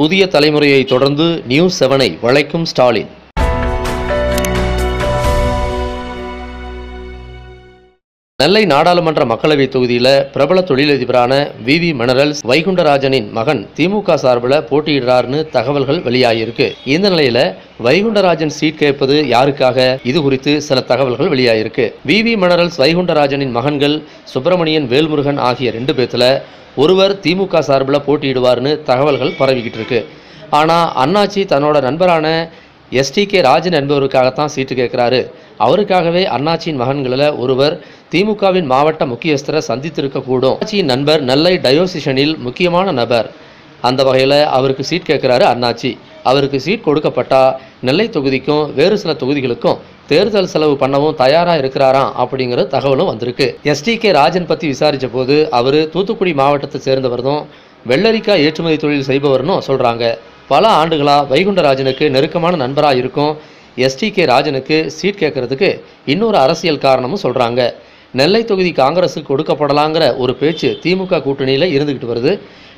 புதிய தலைமுறையை தொடர்ந்து நியூஸ் செவனை வளைக்கும் ஸ்டாலின். நெல்லை நாடாளுமன்ற மக்களவைத் தொகுதியில் பிரபல தொழிலதிபரான வி. வி. மினரல்ஸ் வைகுண்டராஜனின் மகன் திமுக சார்பில் போட்டியிடுறாருன்னு தகவல்கள் வெளியாகியிருக்கு. இந்த நிலையில வைகுண்டராஜன் சீட் கேட்பது யாருக்காக? இது குறித்து சில தகவல்கள் வெளியாகிருக்கு வி. வி. மினரல்ஸ் வைகுண்டராஜனின் மகன்கள் சுப்பிரமணியன் வேல்முருகன் ஆகிய ரெண்டு பேத்துல ஒருவர் திமுக சார்பில் போட்டியிடுவார்னு தகவல்கள் பரவிக்கிட்டு இருக்கு. ஆனால் அண்ணாச்சி தன்னோட நண்பரான எஸ்டிகே ராஜன் என்பவருக்காகத்தான் சீட்டு கேட்குறாரு. அவருக்காகவே அண்ணாச்சியின் மகன்களில் ஒருவர் திமுகவின் மாவட்ட முக்கியஸ்தரை சந்தித்திருக்கக்கூடும். அண்ணாச்சியின் நண்பர் நெல்லை டயோசிஷனில் முக்கியமான நபர். அந்த வகையில் அவருக்கு சீட் கேட்குறாரு அண்ணாச்சி. அவருக்கு சீட் கொடுக்கப்பட்டா நெல்லை தொகுதிக்கும் வேறு சில தொகுதிகளுக்கும் தேர்தல் செலவு பண்ணவும் தயாராக இருக்கிறாராம் அப்படிங்கிற தகவலும் வந்திருக்கு. எஸ்டிகே ராஜன் பற்றி விசாரித்த போது அவர் தூத்துக்குடி மாவட்டத்தை சேர்ந்தவர்தும் வெள்ளரிக்காய் ஏற்றுமதி தொழில் செய்பவர்னும் சொல்கிறாங்க பல ஆண்டுகளாக வைகுண்டராஜனுக்கு நெருக்கமான நண்பராக இருக்கும் எஸ்டிகே ராஜனுக்கு சீட் கேட்கறதுக்கு இன்னொரு அரசியல் காரணமும் சொல்கிறாங்க நெல்லை தொகுதி காங்கிரஸுக்கு கொடுக்கப்படலாங்கிற ஒரு பேச்சு திமுக கூட்டணியில் இருந்துக்கிட்டு வருது.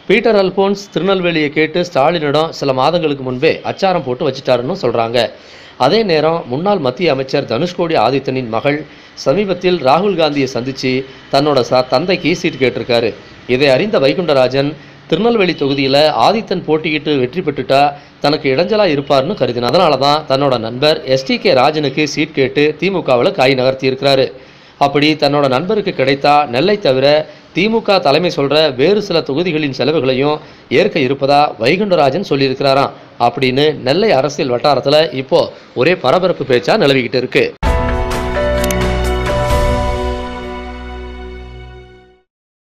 பீட்டர் அல்போன்ஸ் திருநெல்வேலியை கேட்டு ஸ்டாலினிடம் சில மாதங்களுக்கு முன்பே அச்சாரம் போட்டு வச்சிட்டாருன்னு சொல்கிறாங்க அதே நேரம் முன்னாள் மத்திய அமைச்சர் தனுஷ்கோடி ஆதித்தனின் மகள் சமீபத்தில் ராகுல் காந்தியை சந்தித்து தன்னோட ச தந்தைக்கு சீட் கேட்டிருக்காரு. இதை அறிந்த வைகுண்டராஜன் திருநெல்வேலி தொகுதியில் ஆதித்தன் போட்டியிட்டு வெற்றி பெற்றுட்டா தனக்கு இடைஞ்சலாக இருப்பார்னு கருதின. அதனால தான் தன்னோட நண்பர் எஸ்டிகே ராஜனுக்கு சீட் கேட்டு திமுகவில் காய் நகர்த்தி இருக்கிறாரு அப்படி தன்னோட நண்பருக்கு கிடைத்தா நெல்லை தவிர திமுக தலைமை சொல்கிற வேறு சில தொகுதிகளின் செலவுகளையும் ஏற்க இருப்பதா வைகுண்டராஜன் சொல்லியிருக்கிறாராம். அப்படின்னு நெல்லை அரசியல் வட்டாரத்தில் இப்போ ஒரே பரபரப்பு பேச்சா நிலவிக்கிட்டு இருக்கு.